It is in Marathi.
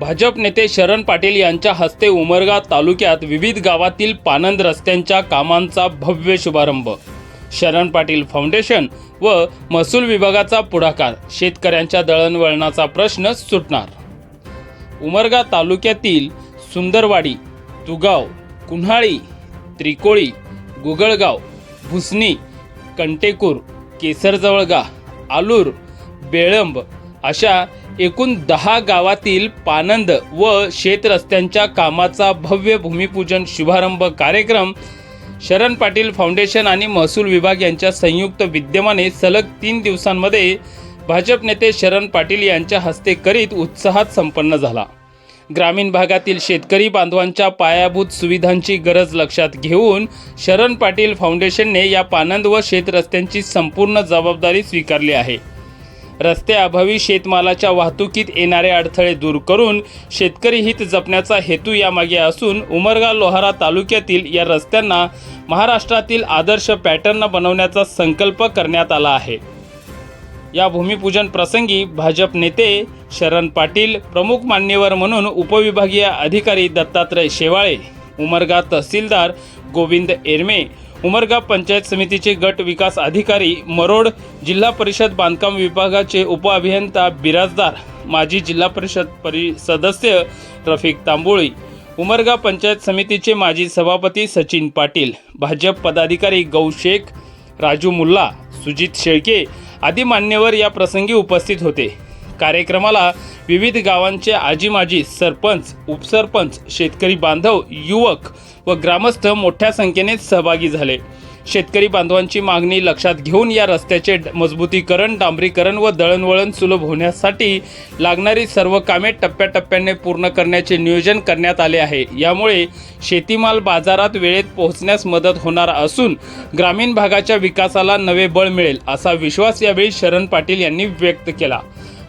भाजप नेते शरण पाटील यांच्या हस्ते उमरगा तालुक्यात विविध गावातील पानंद रस्त्यांच्या कामांचा भव्य शुभारंभ. शरण पाटील फाउंडेशन व महसूल विभागाचा पुढाकार. शेतकऱ्यांच्या दळणवळणाचा प्रश्न सुटणार. उमरगा तालुक्यातील सुंदरवाडी तुगाव कुन्हाळी त्रिकोळी गुगळगाव भुसणी कंटेकूर केसरजवळगा आलूर बेळंब अशा एकूण दहा गावातील पानंद व शेतरस्त्यांच्या कामाचा भव्य भूमिपूजन शुभारंभ कार्यक्रम शरण पाटील फाउंडेशन आणि महसूल विभाग यांच्या संयुक्त विद्यमाने सलग तीन दिवसांमध्ये भाजप नेते शरण पाटील यांच्या हस्ते करीत उत्साहात संपन्न झाला. ग्रामीण भागातील शेतकरी बांधवांच्या पायाभूत सुविधांची गरज लक्षात घेऊन शरण पाटील फाउंडेशनने या पानंद व शेतरस्त्यांची संपूर्ण जबाबदारी स्वीकारली आहे. रस्त्याअभावी शेतमालाच्या वाहतुकीत येणारे अडथळे दूर करून शेतकरी हित जपण्याचा हेतू यामागे असून उमरगा लोहारा तालुक्यातील या रस्त्यांना महाराष्ट्रातील आदर्श पॅटर्न बनवण्याचा संकल्प करण्यात आला आहे. या भूमिपूजन प्रसंगी भाजप नेते शरण पाटील प्रमुख मान्यवर म्हणून उपविभागीय अधिकारी दत्तात्रय शेवाळे उमरगा तहसीलदार गोविंद एरमे उमरगा पंचायत समितीचे गट विकास अधिकारी मरोड जिल्हा परिषद बांधकाम विभागाचे उपअभियंता बिराजदार माजी जिल्हा परिषद परि सदस्य रफिक तांबोळी उमरगा पंचायत समितीचे माजी सभापती सचिन पाटील भाजप पदाधिकारी गौ शेख राजू मुल्ला सुजित शेळके आदी मान्यवर या प्रसंगी उपस्थित होते. कार्यक्रमाला विविध गावांचे आजी माजी सरपंच उपसरपंच शेतकरी बांधव युवक व ग्रामस्थ मोठ्या संख्येने सहभागी झाले. शेतकरी बांधवांची मागणी लक्षात घेऊन या रस्त्याचे मजबूतीकरण डांबरीकरण व दळणवळण सुलभ होण्यासाठी लागणारी सर्व कामे टप्प्याटप्प्याने पूर्ण करण्याचे नियोजन करण्यात आले आहे. यामुळे शेतीमाल बाजारात वेळेत पोहोचण्यास मदत होणार असून ग्रामीण भागाच्या विकासाला नवे बळ मिळेल असा विश्वास यावेळी शरण पाटील यांनी व्यक्त केला.